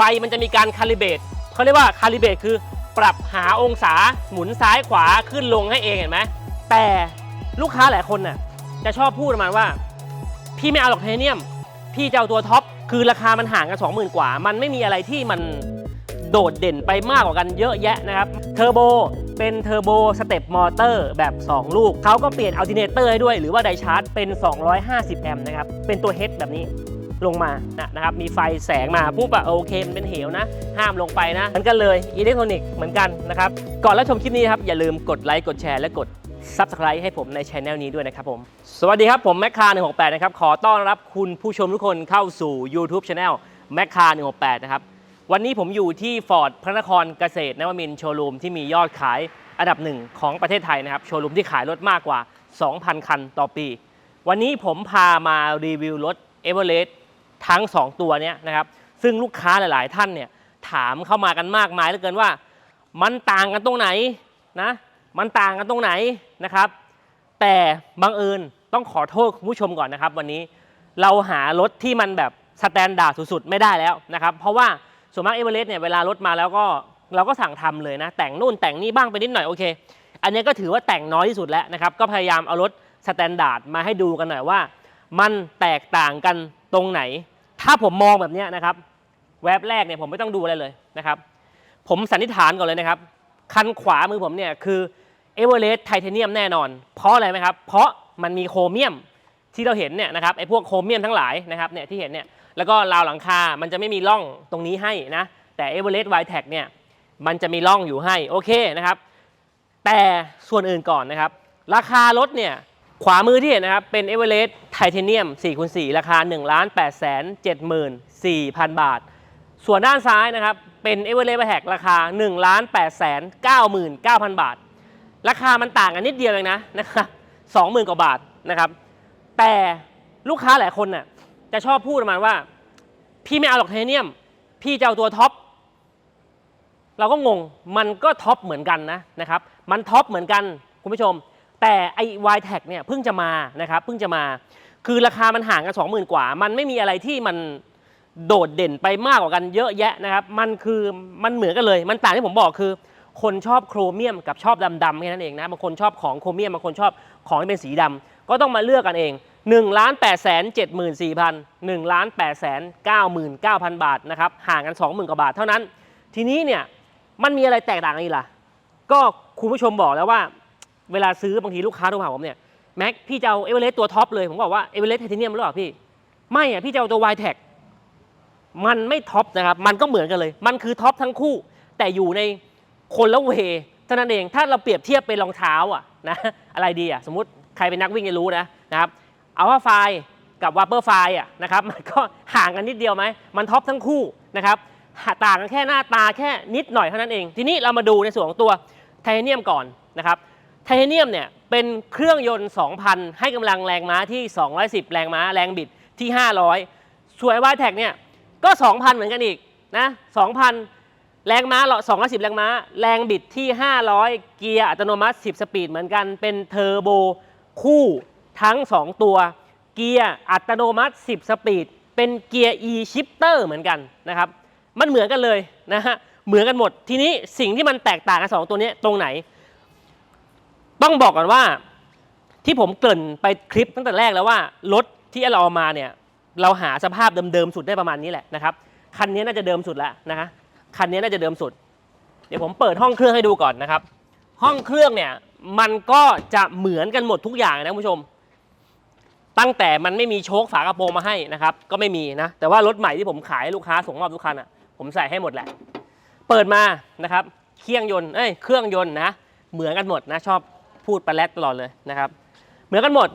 ไฟมันจะมีการคาลิเบตเขาเรียกว่าคาลิเบตคือปรับหาองศาหมุนซ้ายขวาขึ้นลงให้เองเห็นไหมแต่ลูกค้าหลายคนน่ะจะชอบพูดประมาณว่า พี่ไม่เอาหรอกไทเทเนียม พี่จะเอาตัวท็อปคือราคามันห่างกัน 20,000 กว่า มันไม่มีอะไรที่มันโดดเด่นไปมากกว่ากันเยอะแยะนะครับเทอร์โบเป็นเทอร์โบสเต็ปมอเตอร์แบบ 2 ลูก เขาก็เปลี่ยนอัลติเนเตอร์ให้ด้วย หรือว่าไดชาร์จเป็น 250 แอมป์นะครับ เป็นตัวเฮดแบบนี้ ลงมานะนะครับมีไฟแสงมาปุ๊บอะโอเคมันเป็นเหวนะ ห้ามลงไปนะเหมือนกันเลยอิเล็กทรอนิกส์เหมือนกันนะครับก่อนรับชมคลิปนี้ครับอย่าลืมกดไลค์กดแชร์และกด Subscribe ให้ผมในช anel นี้ด้วยนะครับผม สวัสดีครับผมแมคคา168 นะครับ ขอต้อนรับคุณผู้ชมทุกคนเข้าสู่ YouTube Channel แมคคา168 นะครับ วันนี้ผมอยู่ที่ฟอร์ดพระนครเกษตรนวมินทร์โชว์รูมที่มียอดขายอันดับหนึ่งของประเทศไทยนะครับ โชว์รูมที่ขายรถมากกว่า 2,000 คันต่อปี วันนี้ผมพามารีวิวรถเอเวอเรสต์ ทั้ง 2 ตัวเนี้ยนะครับ ซึ่งลูกค้าหลาย ๆ ท่านเนี่ยถามเข้ามากันมากมายเหลือเกินว่า มันต่างกันตรงไหนนะ มันต่างกันตรงไหนนะครับ แต่บังเอิญต้องขอโทษคุณผู้ชมก่อนนะครับ วันนี้เราหารถที่มันแบบสแตนดาร์ดสุด ๆ ไม่ได้แล้วนะครับ เพราะว่าส่วนมากเอเวอเรสต์เนี่ยเวลารถมาแล้วก็เราก็สั่งทำเลยนะ แต่งนู่นแต่งนี่บ้างไปนิดหน่อยโอเค อันนี้ก็ถือว่าแต่งน้อยที่สุดแล้วนะครับ ก็พยายามเอารถสแตนดาร์ดมาให้ดูกันหน่อยว่า มันแตกต่างกัน ตรงไหน ถ้าผมมองแบบนี้นะครับ แวบแรกเนี่ยผมไม่ต้องดูอะไรเลยนะครับ ผมสันนิษฐานก่อนเลยนะครับ คันขวามือผมเนี่ยคือเอเวอเรสต์ไทเทเนียมแน่นอน เพราะอะไรไหมครับ เพราะมันมีโครเมียมที่เราเห็นเนี่ยนะครับไอ้พวกโครเมียมทั้งหลายนะครับเนี่ยที่เห็นเนี่ยแล้วก็ราวหลังคา มันจะไม่มีร่องตรงนี้ให้นะ แต่เอเวอเรสต์ไวแท็กเนี่ยมันจะมีร่องอยู่ให้โอเคนะครับ แต่ส่วนอื่นก่อนนะครับ ราคารถเนี่ย ขวามือที่เห็นนะครับ เป็นเอเวอเรสต์ไทเทเนียม4คูณ4ราคา 1 8 7 4 0 0 0 บาท ส่วนด้านซ้ายนะครับ เป็นเอเวอเรสต์แท็กราคา 1 8 9 9 0 0 0บาท ราคามันต่างกันนิดเดียวเองนะนะครับ20,000กว่าบาทนะครับ แต่ลูกค้าหลายคนน่ะจะชอบพูดประมาณว่า พี่ไม่เอาหรอกไทเทเนียม พี่จะเอาตัวท็อปเราก็งงมันก็ท็อปเหมือนกันนะนะครับ มันท็อปเหมือนกันคุณผู้ชม แต่ไอ้ y t a g เนี่ยเพิ่งจะมานะครับเพิ่งจะมา คือราคามันห่างกัน 20,000 กว่า มันไม่มีอะไรที่มันโดดเด่นไปมากกว่ากันเยอะแยะนะครับ มันคือมันเหมือนกันเลย มันต่างที่ผมบอกคือ คนชอบโครเมียมกับชอบดำๆแค่นั้นเองนะบางคนชอบของโครเมียมบางคนชอบของที่เป็นสีดำก็ต้องมาเลือกกันเอง1ล้าน8 7 4 0 0 0 1ล้าน8 9 9 0 0 บาทนะครับห่างกัน 20,000 กว่าบาทเท่านั้น ทีนี้เนี่ยมันมีอะไรแตกต่างกันอีกล่ะก็คุณผู้ชมบอกแล้วว่า เวลาซื้อบางทีลูกค้าโทรมาหาผมเนี่ยแม็กพี่จะเอาเอเวอเรสต์ตัวท็อปเลย ผมบอกว่าเอเวอเรสต์ไทเทเนียมหรือเปล่าพี่ ไม่อะพี่จะเอาตัว y t e c มันไม่ท็อปนะครับ มันก็เหมือนกันเลย มันคือท็อปทั้งคู่ แต่อยู่ในคนละเวเท่านั้นเองถ้าเราเปรียบเทียบเป็นรองเท้าอะนะอะไรดีอะสมมติใครเป็นนักวิ่งจะรู้นะนะครับเอาว่าไฟกับว a เปอร์ไฟอะนะครับมันก็ห่างกันนิดเดียวไหมมันท็อปทั้งคู่นะครับต่างกันแค่หน้าตาแค่นิดหน่อยเท่านั้นเอง ทีนี้เรามาดูในส่วนของตัวไทเทเนียมก่อนนะครับ ไทเทเนียมเนี่ยเป็นเครื่องยนต์ 2,000 ให้กำลังแรงม้าที่ 210 แรงม้าแรงบิดที่ 500 ส่วนไวแท็กเนี่ยก็ 2,000 เหมือนกันอีกนะ 2,000 แรงม้า210 แรงม้า แรงบิดที่ 500 เกียร์อัตโนมัติ 10 สปีดเหมือนกัน เป็นเทอร์โบคู่ทั้ง 2 ตัว เกียร์อัตโนมัติ 10 สปีด เป็นเกียร์ e shifter เหมือนกันนะครับ มันเหมือนกันเลยนะฮะ เหมือนกันหมด ทีนี้สิ่งที่มันแตกต่างกันสองตัวนี้ตรงไหน ต้องบอกก่อนว่าที่ผมเกริ่นไปคลิปตั้งแต่แรกแล้วว่ารถที่เราเอามาเนี่ยเราหาสภาพเดิมๆสุดได้ประมาณนี้แหละนะครับคันนี้น่าจะเดิมสุดแล้วนะฮะคันนี้น่าจะเดิมสุด เดี๋ยวผมเปิดห้องเครื่องให้ดูก่อนนะครับ ห้องเครื่องเนี่ยมันก็จะเหมือนกันหมดทุกอย่างนะคุณผู้ชม ตั้งแต่มันไม่มีโชคฝากระโปรงมาให้นะครับ ก็ไม่มีนะแต่ว่ารถใหม่ที่ผมขายลูกค้าส่งมอบทุกคันอะผมใส่ให้หมดแหละ เปิดมานะครับเครื่องยนต์เอ้ยเครื่องยนต์นะเหมือนกันหมดนะชอบ พูดประแลดตลอดเลยนะครับเหมือนกันหมด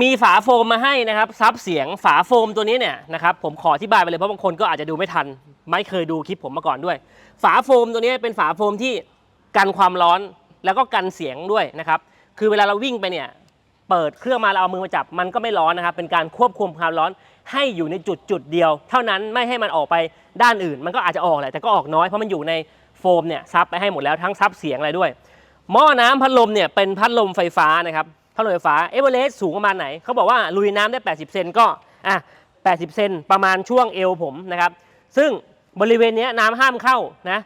มีฝาโฟมมาให้นะครับซับเสียงฝาโฟมตัวนี้เนี่ยนะครับผมขออธิบายไปเลยเพราะบางคนก็อาจจะดูไม่ทัน ไม่เคยดูคลิปผมมาก่อนด้วย ฝาโฟมตัวนี้เป็นฝาโฟมที่กันความร้อนแล้วก็กันเสียงด้วยนะครับ คือเวลาเราวิ่งไปเนี่ยเปิดเครื่องมาเราเอามือมาจับมันก็ไม่ร้อนนะครับ เป็นการควบคุมความร้อนให้อยู่ในจุดจุดเดียว เท่านั้นไม่ให้มันออกไปด้านอื่น มันก็อาจจะออกแหละแต่ก็ออกน้อยเพราะมันอยู่ในโฟมเนี่ยซับไปให้หมดแล้วทั้งซับเสียงอะไรด้วย หม้อน้ำพัดลมเนี่ยเป็นพัดลมไฟฟ้านะครับพัดลมไฟฟ้าเอเวอเรสต์สูงประมาณไหนเขาบอกว่าลุยน้ำได้ 80 เซนก็อะ80 เซนประมาณช่วงเอวผมนะครับซึ่งบริเวณนี้น้ำห้ามเข้านะ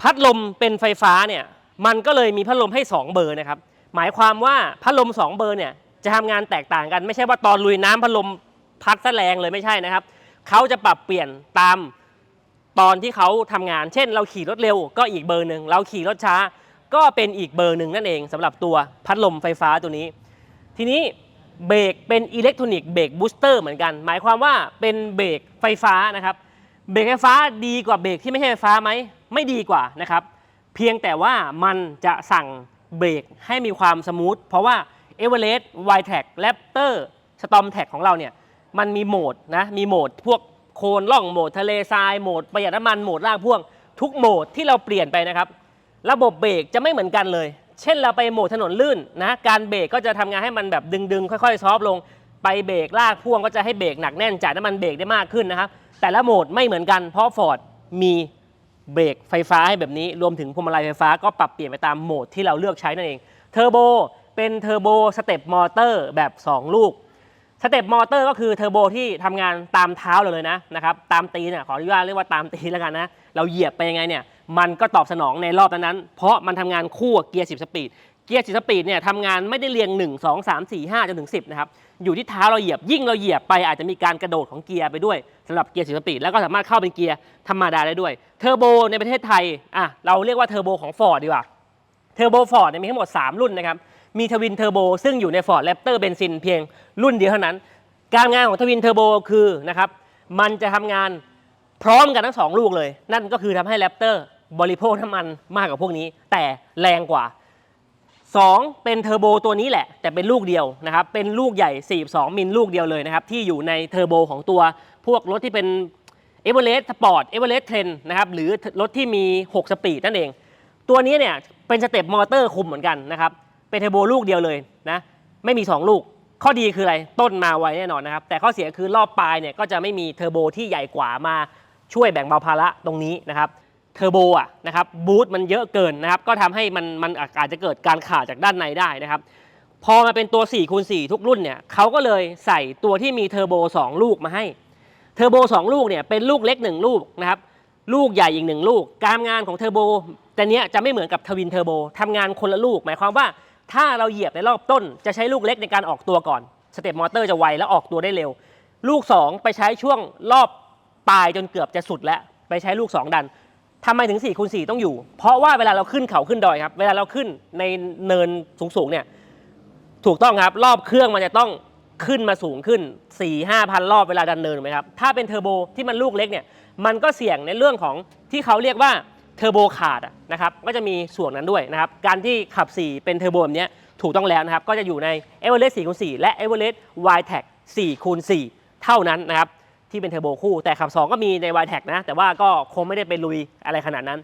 พัดลมเป็นไฟฟ้าเนี่ยมันก็เลยมีพัดลมให้ 2 เบอร์นะครับหมายความว่าพัดลม 2 เบอร์เนี่ยจะทำงานแตกต่างกันไม่ใช่ว่าตอนลุยน้ำพัดลมพัดซะแรงเลยไม่ใช่นะครับเขาจะปรับเปลี่ยนตามตอนที่เขาทำงาน เช่น เราขี่รถเร็วก็อีกเบอร์หนึ่งเราขี่รถช้า ก็เป็นอีกเบอร์หนึ่งนั่นเองสำหรับตัวพัดลมไฟฟ้าตัวนี้ ทีนี้เบรกเป็นอิเล็กทรอนิกส์เบรกบูสเตอร์เหมือนกัน หมายความว่าเป็นเบรกไฟฟ้านะครับเบรกไฟฟ้าดีกว่าเบรกที่ไม่ใช่ไฟฟ้าไหมไม่ดีกว่านะครับเพียงแต่ว่ามันจะสั่งเบรกให้มีความสมูทเพราะว่า e v e r e s t w i t e c Raptor Storm t a c ของเราเนี่ยมันมีโหมดนะมีโหมดพวกโคลนล่องโหมดทะเลทรายโหมดประหยัดน้ำมันโหมดล่างพ่วง ทุกโหมดที่เราเปลี่ยนไปนะครับ ระบบเบรกจะไม่เหมือนกันเลย เช่นเราไปโหมดถนนลื่นนะการเบรกก็จะทำงานให้มันแบบดึงๆ ค่อยๆ ซอฟลง ไปเบรกลากพ่วงก็จะให้เบรกหนักแน่นจ่ายน้ำมันเบรกได้มากขึ้นนะครับ แต่ละโหมดไม่เหมือนกัน เพราะ Ford มีเบรกไฟฟ้าให้แบบนี้ รวมถึงพวงมาลัยไฟฟ้าก็ปรับเปลี่ยนไปตามโหมดที่เราเลือกใช้นั่นเอง เทอร์โบเป็นเทอร์โบสเต็ปมอเตอร์แบบ 2 ลูก สเต็ปมอเตอร์ก็คือเทอร์โบที่ทำงานตามเท้าเราเลยนะนะครับ ตามตีนะขออนุญาตเรียกว่าตามตีนแล้วกันนะ เราเหยียบไปยังไงเนี่ยมันก็ตอบสนองในรอบนั้นๆเพราะมันทำงานคู่กับเกียร์10สปีดเกียร์10สปีดเนี่ยทำงานไม่ได้เรียง 1 2 3 4 5จนถึง 10นะครับอยู่ที่เท้าเราเหยียบยิ่งเราเหยียบไปอาจจะมีการกระโดดของเกียร์ไปด้วยสำหรับเกียร์10สปีดแล้วก็สามารถเข้าเป็นเกียร์ธรรมดาได้ด้วยเทอร์โบในประเทศไทยอะเราเรียกว่าเทอร์โบของ Ford ดีกว่าเทอร์โบฟอร์ดมีทั้งหมด 3 รุ่นนะครับมีทวินเทอร์โบซึ่งอยู่ใน Ford Raptor เบนซินเพียงรุ่นเดียวเท่านั้น การงานของทวินเทอร์โบคือนะครับมันจะทำงาน พร้อมกันทั้ง2ลูกเลย นั่นก็คือทำให้ Raptor บริโภคน้ำมันมากกว่าพวกนี้ แต่แรงกว่า 2 เป็นเทอร์โบตัวนี้แหละ แต่เป็นลูกเดียวนะครับ เป็นลูกใหญ่ 42 มิลลูกเดียวเลยนะครับ ที่อยู่ในเทอร์โบของตัวพวกรถที่เป็นเอเวอเรสต์สปอร์ตเอเวอเรสต์เทรนนะครับ หรือรถที่มี 6 สปีดนั่นเอง ตัวนี้เนี่ยเป็นสเต็ปมอเตอร์คุมเหมือนกันนะครับ เป็นเทอร์โบลูกเดียวเลยนะ ไม่มี 2 ลูก ข้อดีคืออะไร ต้นมาไวแน่นอนนะครับ แต่ข้อเสียคือรอบปลายเนี่ยก็จะไม่มีเทอร์โบที่ใหญ่กว่ามา ช่วยแบ่งเบาภาระตรงนี้นะครับเทอร์โบอะนะครับบูทมันเยอะเกินนะครับก็ทำให้มันมันอาจจะเกิดการขาดจากด้านในได้นะครับพอมาเป็นตัว4คูณ4ทุกรุ่นเนี่ยเขาก็เลยใส่ตัวที่มีเทอร์โบ2 ลูกมาให้เทอร์โบ2 ลูกเนี่ยเป็นลูกเล็ก 1 ลูกนะครับลูกใหญ่อีกหนึ่งลูก การทำงานของเทอร์โบแต่เนี้ยจะไม่เหมือนกับทวินเทอร์โบทำงานคนละลูก หมายความว่าถ้าเราเหยียบในรอบต้น จะใช้ลูกเล็กในการออกตัวก่อนสเต็ปมอเตอร์จะไวและออกตัวได้เร็ว ลูก 2 ไปใช้ช่วงรอบ ปลายจนเกือบจะสุดแล้วไปใช้ลูก 2 ดันทำไมถึง4คูณ4ต้องอยู่ เพราะว่าเวลาเราขึ้นเขาขึ้นดอยครับ เวลาเราขึ้นในเนินสูงๆเนี่ยถูกต้องครับ รอบเครื่องมันจะต้องขึ้นมาสูงขึ้น 4 5พันรอบเวลาดันเนินถูกไหมครับ ถ้าเป็นเทอร์โบที่มันลูกเล็กเนี่ย มันก็เสี่ยงในเรื่องของที่เขาเรียกว่าเทอร์โบขาดนะครับ ก็จะมีส่วนนั้นด้วยนะครับ การที่ขับ 4 เป็นเทอร์โบแบบเนี้ยถูกต้องแล้วนะครับ ก็จะอยู่ใน e v e r e s t 4คูณ4และ e v e r e s t y t e c 4คูณ4เท่านั้นนะครับ ที่เป็นเทอร์โบคู่ แต่ขับ 2 ก็มีใน y t e c นะ แต่ว่าก็คงไม่ได้ไปลุยอะไรขนาดนั้น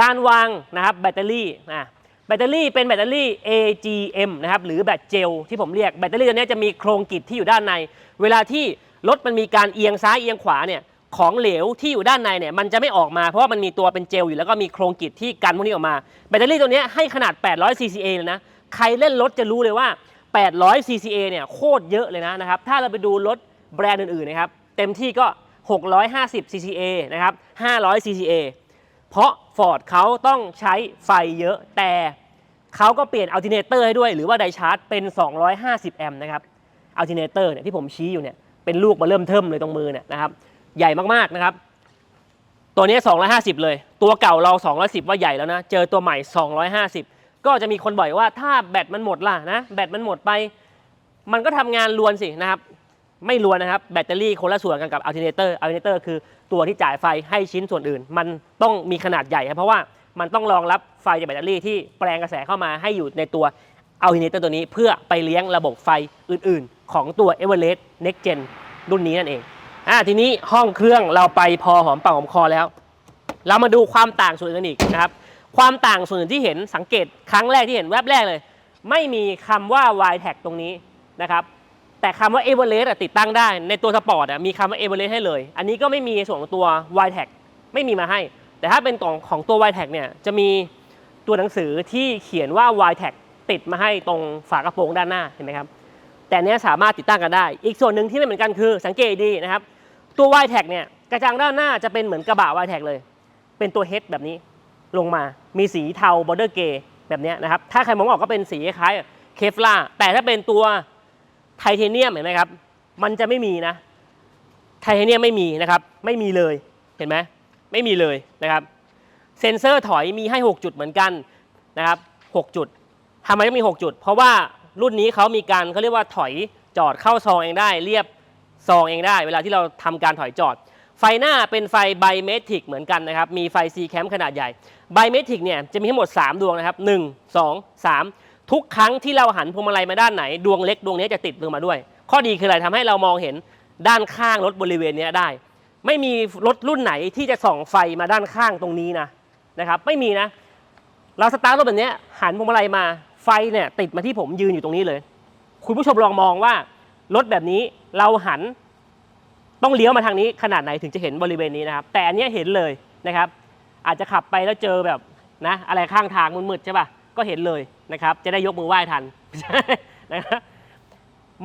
การวางนะครับแบตเตอรี่อะแบตเตอรี่เป็นแบตเตอรี่ AGM นะครับหรือแบตเจลที่ผมเรียกแบตเตอรี่ตัวนี้จะมีโครงกิจที่อยู่ด้านใน เวลาที่รถมันมีการเอียงซ้ายเอียงขวาเนี่ยของเหลวที่อยู่ด้านในเนี่ยมันจะไม่ออกมาเพราะว่ามันมีตัวเป็นเจลอยู่แล้วก็มีโครงกิจที่กันพวกนี้ออกมา แบตเตอรี่ตัวนี้ให้ขนาด 800 CCA เลยนะใครเล่นรถจะรู้เลยว่า 800 CCA เนี่ยโคตรเยอะเลยนะนะครับถ้าเราไปดูรถแบรนด์อื่นๆนะครับ เต็มที่ก็ 650 CCA นะครับ 500 CCA เพราะ Ford เขาต้องใช้ไฟเยอะ แต่เขาก็เปลี่ยนอัลติเนเตอร์ให้ด้วย หรือว่าไดชาร์จเป็น 250 แอมป์นะครับอัลติเนเตอร์เนี่ยที่ผมชี้อยู่เนี่ยเป็นลูกมาเริ่มเทิมเลยตรงมือเนี่ยนะครับ ใหญ่มากๆนะครับ ตัวนี้ 250 เลย ตัวเก่าเรา 210 ว่าใหญ่แล้วนะ เจอตัวใหม่ 250 ก็จะมีคนบ่อยว่าถ้าแบตมันหมดล่ะนะ แบตมันหมดไป มันก็ทำงานรวนสินะครับ ไม่รวนนะครับแบตเตอรี่คนละส่วนกันกับอัลเทอร์เนเตอร์อัลเทอร์เนเตอร์คือตัวที่จ่ายไฟให้ชิ้นส่วนอื่น มันต้องมีขนาดใหญ่ครับเพราะว่ามันต้องรองรับไฟจากแบตเตอรี่ที่แปลงกระแสเข้ามาให้อยู่ในตัวอัลเทอร์เนเตอร์ตัวนี้เพื่อไปเลี้ยงระบบไฟอื่น ๆ ของตัว e v e r e s t Next Gen รุ่นนี้นั่นเองอ่าทีนี้ห้องเครื่องเราไปพอหอมปากหอมคอแล้ว เรามาดูความต่างส่วนอื่นอีกนะครับความต่างส่วนอื่นที่เห็นสังเกตครั้งแรกที่เห็นแวบแรกเลย ไม่มีคำว่า y t a g ตรงนี้นะครับ แต่คำว่า e v e r e s t อะติดตั้งได้ ในตัวสปอร์ตอะมีคำว่า e v e r e s t ให้เลย อันนี้ก็ไม่มีส่วนของตัว y t a g ไม่มีมาให้ แต่ถ้าเป็นของของตัว y t a g เนี่ยจะมีตัวหนังสือที่เขียนว่า y t a g ติดมาให้ตรงฝากระโปรงด้านหน้าเห็นไหมครับแต่เนี้ยสามารถติดตั้งกันได้ อีกส่วนหนึ่งที่ไม่เหมือนกันคือสังเกตดีนะครับตัว y t a g เนี่ยกระจังด้านหน้าจะเป็นเหมือนกระบะวายแท็กเลย เป็นตัวเฮดแบบนี้ลงมามีสีเทาบอร์เดอร์เกย์แบบนี้นะครับถ้าใครมองออกก็เป็นสีคล้ายเคฟลาแต่ถ้าเป็นตัว ไทเทเนียมเห็นไหมครับ มันจะไม่มีนะ ไทเทเนียมไม่มีนะครับ ไม่มีเลย เห็นไหมไม่มีเลยนะครับ เซ็นเซอร์ถอยมีให้ 6 จุดเหมือนกันนะครับ 6 จุดทำไมต้องมี 6 จุด เพราะว่ารุ่นนี้เขามีการเขาเรียกว่าถอยจอดเข้าซองเองได้ เรียบซองเองได้ เวลาที่เราทำการถอยจอด ไฟหน้าเป็นไฟไบเมทริกเหมือนกันนะครับ มีไฟ C แคมขนาดใหญ่ ไบเมทริกเนี่ยจะมีทั้งหมด 3 ดวงนะครับ 1 2 3 ทุกครั้งที่เราหันพวงมาลัยมาด้านไหน ดวงเล็กดวงนี้จะติดลงมาด้วย ข้อดีคืออะไรทำให้เรามองเห็นด้านข้างรถบริเวณนี้ได้ ไม่มีรถรุ่นไหนที่จะส่องไฟมาด้านข้างตรงนี้นะนะครับ ไม่มีนะ เราสตาร์ทรถแบบนี้หันพวงมาลัยมาไฟเนี่ยติดมาที่ผมยืนอยู่ตรงนี้เลย คุณผู้ชมลองมองว่ารถแบบนี้เราหันต้องเลี้ยวมาทางนี้ขนาดไหนถึงจะเห็นบริเวณนี้นะครับ แต่อันนี้เห็นเลยนะครับ อาจจะขับไปแล้วเจอแบบนะอะไรข้างทางมืดๆใช่ป่ะ ก็เห็นเลยนะครับ จะได้ยกมือไหว้ทันนะครับ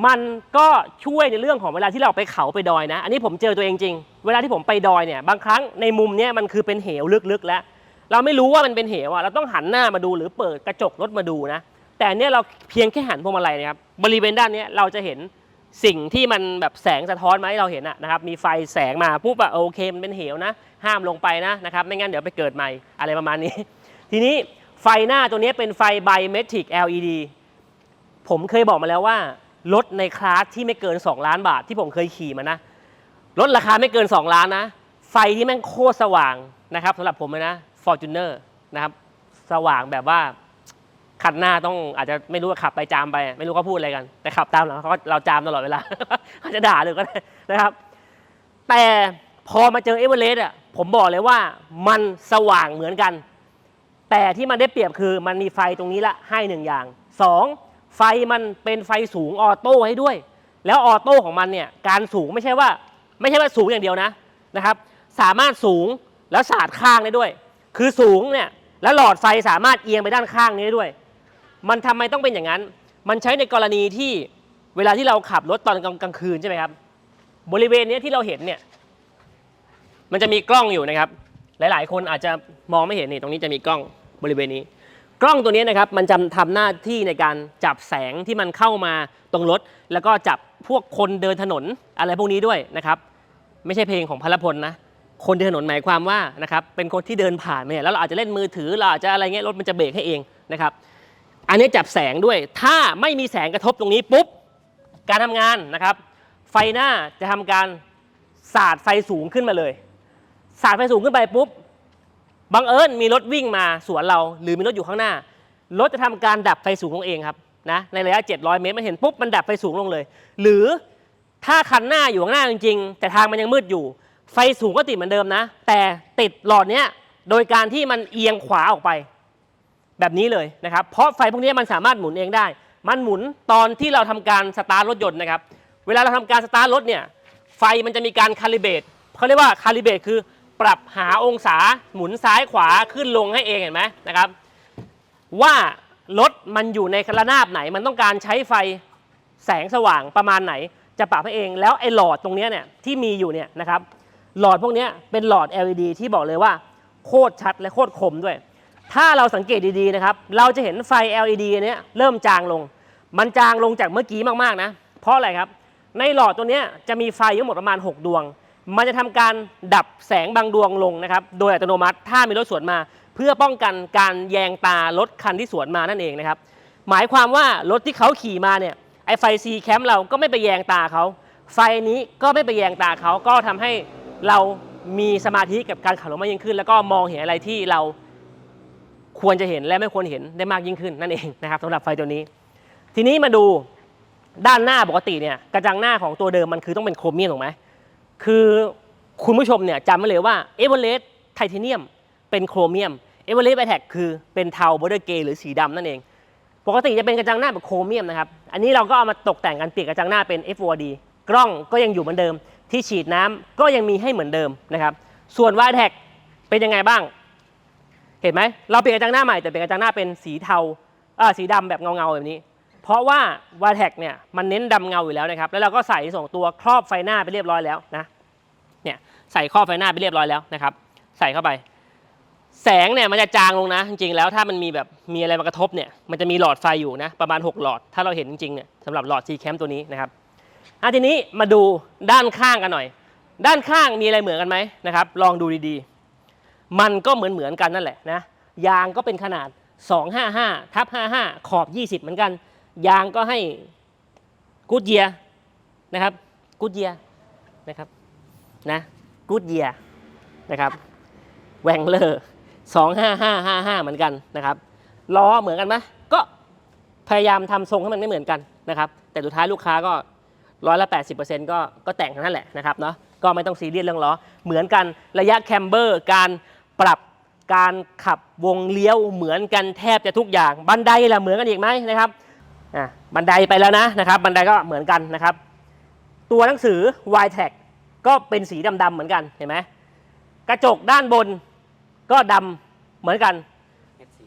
มันก็ช่วยในเรื่องของเวลาที่เราไปเขาไปดอยนะ อันนี้ผมเจอตัวเองจริง เวลาที่ผมไปดอยเนี่ย บางครั้งในมุมเนี้ยมันคือเป็นเหวลึกๆแล้ว เราไม่รู้ว่ามันเป็นเหวอะเราต้องหันหน้ามาดูหรือเปิดกระจกรถมาดูนะ แต่อันเนี้ยเราเพียงแค่หันพวงมาลัยนะครับบริเวณด้านเนี้ยเราจะเห็นสิ่งที่มันแบบแสงสะท้อนมาให้เราเห็นอะนะครับ มีไฟแสงมาปุ๊บอะโอเคมันเป็นเหวนะ ห้ามลงไปนะนะครับ ไม่งั้นเดี๋ยวไปเกิดใหม่อะไรประมาณนี้ ทีนี้ ไฟหน้าตัวนี้เป็นไฟไบเมทริก LED ผมเคยบอกมาแล้วว่า รถในคลาสที่ไม่เกิน 2 ล้านบาทที่ผมเคยขี่มานะ รถราคาไม่เกิน 2 ล้านนะ ไฟที่แม่งโคตรสว่างนะครับสำหรับผมนะ Fortuner นะครับ สว่างแบบว่าคันหน้าต้องอาจจะไม่รู้ว่าขับไปจามไป ไม่รู้เขาพูดอะไรกัน แต่ขับตามหลังเขาก็เราจามตลอดเวลาเขาจะด่าเลยก็ได้นะครับ แต่พอมาเจอเอเวอเรสต์อะผมบอกเลยว่ามันสว่างเหมือนกัน แต่ที่มันได้เปรียบคือมันมีไฟตรงนี้ละให้หนึ่งอย่างสองไฟมันเป็นไฟสูงออโต้ให้ด้วย แล้วออโต้ของมันเนี่ยการสูงไม่ใช่ว่า ไม่ใช่ว่าสูงอย่างเดียวนะนะครับ สามารถสูงแล้วสาดข้างได้ด้วย คือสูงเนี่ยแล้วหลอดไฟสามารถเอียงไปด้านข้างนี้ได้ด้วย มันทำไมต้องเป็นอย่างนั้น มันใช้ในกรณีที่เวลาที่เราขับรถตอนกลางคืนใช่ไหมครับ บริเวณนี้ที่เราเห็นเนี่ยมันจะมีกล้องอยู่นะครับ หลาย ๆ คนอาจจะมองไม่เห็นนี่ตรงนี้จะมีกล้องบริเวณนี้ กล้องตัวนี้นะครับมันจะทำหน้าที่ในการจับแสงที่มันเข้ามาตรงรถ แล้วก็จับพวกคนเดินถนนอะไรพวกนี้ด้วยนะครับไม่ใช่เพลงของพลพลนะคนเดินถนนหมายความว่านะครับเป็นคนที่เดินผ่านเนี่ยแล้วเราอาจจะเล่นมือถือเราอาจจะอะไรเงี้ยรถมันจะเบรกให้เองนะครับอันนี้จับแสงด้วยถ้าไม่มีแสงกระทบตรงนี้ปุ๊บการทำงานนะครับ ไฟหน้าจะทำการสาดไฟสูงขึ้นมาเลย สาดไฟสูงขึ้นไปปุ๊บบังเอิญมีรถวิ่งมาสวนเรา หรือมีรถอยู่ข้างหน้ารถจะทำการดับไฟสูงลงเองครับนะในระยะ 700 เมตรมันเห็นปุ๊บมันดับไฟสูงลงเลย หรือถ้าคันหน้าอยู่ข้างหน้าจริงๆ แต่ทางมันยังมืดอยู่ ไฟสูงก็ติดเหมือนเดิมนะ แต่ติดหลอดเนี้ยโดยการที่มันเอียงขวาออกไป แบบนี้เลยนะครับ เพราะไฟพวกนี้มันสามารถหมุนเองได้ มันหมุนตอนที่เราทำการสตาร์ทรถยนต์นะครับ เวลาเราทำการสตาร์ทรถเนี่ยไฟมันจะมีการคาลิเบตเขาเรียกว่าคาลิเบตคือ ปรับหาองศาหมุนซ้ายขวาขึ้นลงให้เองเห็นไหมนะครับ ว่ารถมันอยู่ในระนาบไหน มันต้องการใช้ไฟแสงสว่างประมาณไหน จะปรับให้เองแล้วไอ้หลอดตรงนี้เนี่ยที่มีอยู่เนี่ยนะครับหลอดพวกนี้เป็นหลอด LED ที่บอกเลยว่าโคตรชัดและโคตรคมด้วย ถ้าเราสังเกตดีๆนะครับ เราจะเห็นไฟ LED เนี้ยเริ่มจางลง มันจางลงจากเมื่อกี้มากๆนะ เพราะอะไรครับ ในหลอดตัวนี้จะมีไฟทั้งหมดประมาณ 6 ดวง มันจะทำการดับแสงบางดวงลงนะครับ โดยอัตโนมัติถ้ามีรถสวนมา เพื่อป้องกันการแยงตารถคันที่สวนมานั่นเองนะครับ หมายความว่ารถที่เขาขี่มาเนี่ยไอไฟซีแคมเราก็ไม่ไปแยงตาเขา ไฟนี้ก็ไม่ไปแยงตาเขาก็ทำให้เรามีสมาธิกับการขับรถมากยิ่งขึ้น แล้วก็มองเห็นอะไรที่เราควรจะเห็นและไม่ควรเห็นได้มากยิ่งขึ้นนั่นเองนะครับสำหรับไฟตัวนี้ ทีนี้มาดูด้านหน้าปกติเนี่ยกระจังหน้าของตัวเดิมมันคือต้องเป็นโครเมียมถูกไหม คือคุณผู้ชมเนี่ยจำไว้เลยว่าเอเวอเรสต์ไทเทเนียมเป็นโครเมียมเอเวอเรสต์ไบแท็กคือเป็นเทาบอร์เดอร์เกย์หรือสีดำนั่นเอง ปกติจะเป็นกระจังหน้าแบบโครเมียมนะครับ อันนี้เราก็เอามาตกแต่งกันเปลี่ยนกระจังหน้าเป็น FOD กล้องก็ยังอยู่เหมือนเดิม ที่ฉีดน้ำก็ยังมีให้เหมือนเดิมนะครับ ส่วนไวแท็กเป็นยังไงบ้าง เห็นไหมเราเปลี่ยนกระจังหน้าใหม่แต่เปลี่ยนกระจังหน้าเป็นสีเทาเออสีดำแบบเงาๆแบบนี้ เพราะว่าวายแท็กเนี่ยมันเน้นดำเงาอยู่แล้วนะครับ แล้วเราก็ใส่ส่งตัวครอบไฟหน้าไปเรียบร้อยแล้วนะ เนี่ยใส่ข้อบไฟหน้าไปเรียบร้อยแล้วนะครับ ใส่เข้าไป แสงเนี่ยมันจะจางลงนะ จริงๆแล้วถ้ามันมีแบบมีอะไรมากระทบเนี่ยมันจะมีหลอดไฟอยู่นะประมาณ 6 หลอด ถ้าเราเห็นจริงๆเนี่ยสำหรับหลอด T cam ตัวนี้นะครับอะทีนี้มาดูด้านข้างกันหน่อย ด้านข้างมีอะไรเหมือนกันไหมนะครับ ลองดูดีๆ มันก็เหมือนเหมือนๆกันนั่นแหละนะยางก็เป็นขนาด255ทับ55 ขอบ 20 เหมือนกัน ยางก็ให้กูดเยียนะครับกูดเยียนะครับนะกูดเยียนะครับแวงเลอร์25555เหมือนกันนะครับล้อเหมือนกันไหมก็พยายามทำทรงให้มันไม่เหมือนกันนะครับแต่สุดท้ายลูกค้าก็ร้อยละ80%ก็ก็แต่งทั้งนั้นแหละนะครับเนาะก็ไม่ต้องซีเรียสเรื่องล้อเหมือนกันระยะแคมเบอร์การปรับการขับวงเลี้ยวเหมือนกันแทบจะทุกอย่างบันไดล่ะเหมือนกันอีกไหมนะครับ อะบันไดไปแล้วนะนะครับบันไดก็เหมือนกันนะครับ ตัวหนังสือ y t a g ก็เป็นสีดำๆเหมือนกันเห็นไหมกระจกด้านบนก็ดำเหมือนกันเม็ดสี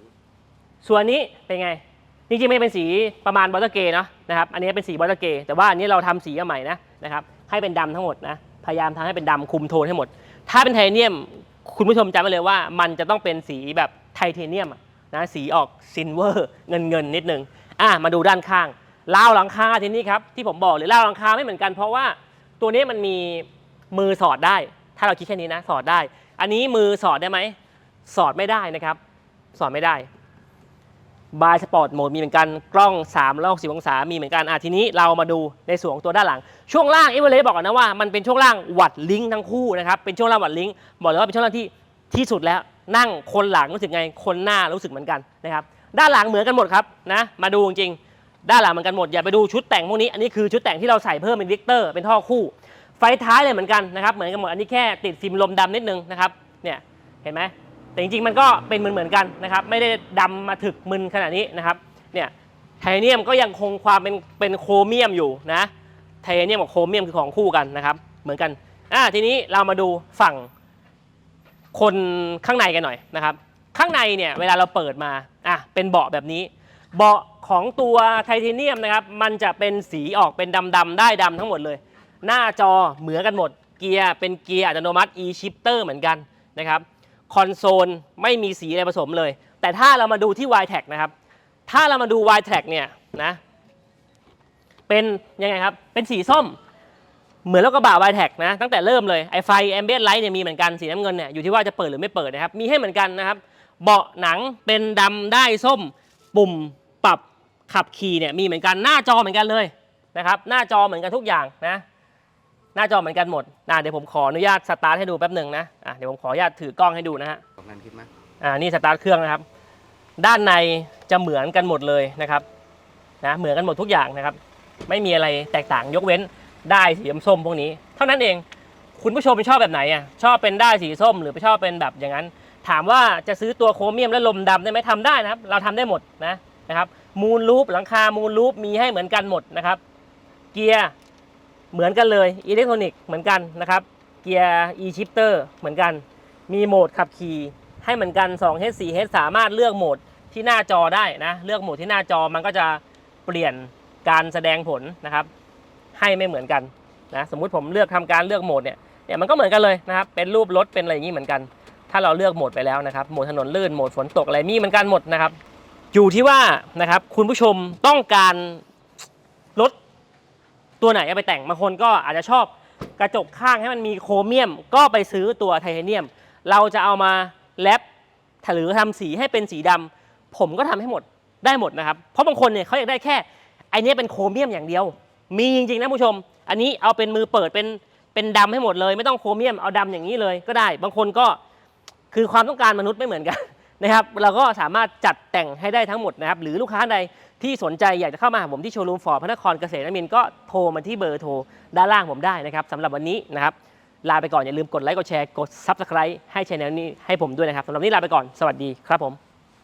ส่วนนี้เป็นไงจริงๆไม่เป็นสีประมาณบอลเตอร์เกย์เนาะนะครับอันนี้เป็นสีบอลเตอร์เกย์แต่ว่าอันนี้เราทำสีมาใหม่นะนะครับให้เป็นดำทั้งหมดนะพยายามทำให้เป็นดำคุมโทนให้หมด ถ้าเป็นไทเทเนียมคุณผู้ชมจำไว้เลยว่า มันจะต้องเป็นสีแบบไทเทเนียมอะนะสีออกซินเวอร์เงินเงินๆนิดนึง อะมาดูด้านข้างราวหลังคาทีนี้ครับที่ผมบอกเลยราวหลังคาไม่เหมือนกัน เพราะว่าตัวนี้มันมีมือสอดได้ ถ้าเราคิดแค่นี้นะสอดได้ อันนี้มือสอดได้ไหมสอดไม่ได้นะครับ สอดไม่ได้บายสปอร์ตโหมดมีเหมือนกันกล้อง3 6 0องศา มีเหมือนกันอะทีนี้เรามาดูในส่วนของตัวด้านหลัง ช่วงล่างเอเวอเรสบอกก่อนนะว่ามันเป็นช่วงล่างวัดลิงก์ทั้งคู่นะครับเป็นช่วงล่างวัดลิงก์บอกเลยว่าเป็นช่วงล่างที่ที่สุดแล้วนั่งคนหลังรู้สึกไงคนหน้ารู้สึกเหมือนกันนะครับ ด้านหลังเหมือนกันหมดครับนะมาดูจริงๆด้านหลังเหมือนกันหมดอย่าไปดูชุดแต่งพวกนี้อันนี้คือชุดแต่งที่เราใส่เพิ่มเป็นวิกเตอร์เป็นท่อคู่ไฟท้ายเลยเหมือนกันนะครับเหมือนกันหมดอันนี้แค่ติดฟิล์มลมดำนิดนึงนะครับเนี่ยเห็นไหมแต่จริงๆมันก็เป็นเหมือนๆกันนะครับไม่ได้ดำมาถึกมึนขนาดนี้นะครับเนี่ยไทเทเนียมก็ยังคงความเป็นเป็นโครเมียมอยู่นะไทเทเนียมกับโครเมียมคือของคู่กันนะครับเหมือนกันอ่าทีนี้เรามาดูฝั่งคนข้างในกันหน่อยนะครับ ข้างในเนี่ยเวลาเราเปิดมาอะเป็นเบาะแบบนี้ เบาะของตัวไทเทเนียมนะครับ มันจะเป็นสีออกเป็นดำๆได้ดำทั้งหมดเลย หน้าจอเหมือนกันหมด เกียร์เป็นเกียร์อัตโนมัติ e-shifter เหมือนกันนะครับคอนโซลไม่มีสีอะไรผสมเลย แต่ถ้าเรามาดูที่ y t a g นะครับ ถ้าเรามาดู y t a g เนี่ยนะเป็นยังไงครับ เป็นสีส้ม เหมือนรถกระบะ y t a g นะตั้งแต่เริ่มเลยไอไฟ ambient light เนี่ยมีเหมือนกันสีน้ำเงินเนี่ยอยู่ที่ว่าจะเปิดหรือไม่เปิดนะครับมีให้เหมือนกันนะครับ เบาะหนังเป็นดำได้ส้ม ปุ่มปรับขับขี่เนี่ยมีเหมือนกันหน้าจอเหมือนกันเลยนะครับ หน้าจอเหมือนกันทุกอย่างนะ หน้าจอเหมือนกันหมดนะเดี๋ยวผมขออนุญาตสตาร์ทให้ดูแป๊บหนึ่งนะอะเดี๋ยวผมขออนุญาตถือกล้องให้ดูนะฮะของงานคิดมั้ยอ่านี่สตาร์ทเครื่องนะครับ ด้านในจะเหมือนกันหมดเลยนะครับนะเหมือนกันหมดทุกอย่างนะครับ ไม่มีอะไรแตกต่างยกเว้นได้สีส้มพวกนี้ เท่านั้นเองคุณผู้ชมชอบแบบไหนอะชอบเป็นได้สีส้ม หรือชอบเป็นแบบอย่างนั้น ถามว่าจะซื้อตัวโครเมียมและลมดำได้ไหมทำได้นะครับ เราทำได้หมดนะนะครับมูลลูปหลังคามูลลูปมีให้เหมือนกันหมดนะครับ เกียร์เหมือนกันเลยอิเล็กทรอนิกส์เหมือนกันนะครับเกียร์ e-shifter เหมือนกัน มีโหมดขับขี่ให้เหมือนกัน 2 H 4 H สามารถเลือกโหมดที่หน้าจอได้นะเลือกโหมดที่หน้าจอมันก็จะเปลี่ยนการแสดงผลนะครับ ให้ไม่เหมือนกันนะสมมุติผมเลือกทำการเลือกโหมดเนี่ยเนี่ยมันก็เหมือนกันเลยนะครับเป็นรูปรถเป็นอะไรอย่างนี้เหมือนกัน ถ้าเราเลือกโหมดไปแล้วนะครับโหมดถนนลื่นโหมดฝนตกอะไรมีเหมือนกันหมดนะครับอยู่ที่ว่านะครับคุณผู้ชมต้องการรถตัวไหนเอาไปแต่งบางคนก็อาจจะชอบกระจกข้างให้มันมีโครเมียม ก็ไปซื้อตัวไทเทเนียม เราจะเอามาแรปหรือทำสีให้เป็นสีดำผมก็ทำให้หมดได้หมดนะครับ เพราะบางคนเนี่ยเขาอยากได้แค่ไอเนี้ยเป็นโครเมียมอย่างเดียว มีจริงๆนะผู้ชม อันนี้เอาเป็นมือเปิดเป็นเป็นดำให้หมดเลย ไม่ต้องโครเมียมเอาดำอย่างนี้เลยก็ได้ บางคนก็ คือความต้องการมนุษย์ไม่เหมือนกันนะครับ เราก็สามารถจัดแต่งให้ได้ทั้งหมดนะครับ หรือลูกค้าใดที่สนใจอยากจะเข้ามาหาผมที่โชว์รูมฟอร์ดพระนครเกษตรนมินก็โทรมาที่เบอร์โทรด้านล่างผมได้นะครับสำหรับวันนี้นะครับ ลาไปก่อนอย่าลืมกดไลค์กดแชร์กด Subscribe ให้ช anel นี้ให้ผมด้วยนะครับสำหรับวันนี้ลาไปก่อนสวัสดีครับผม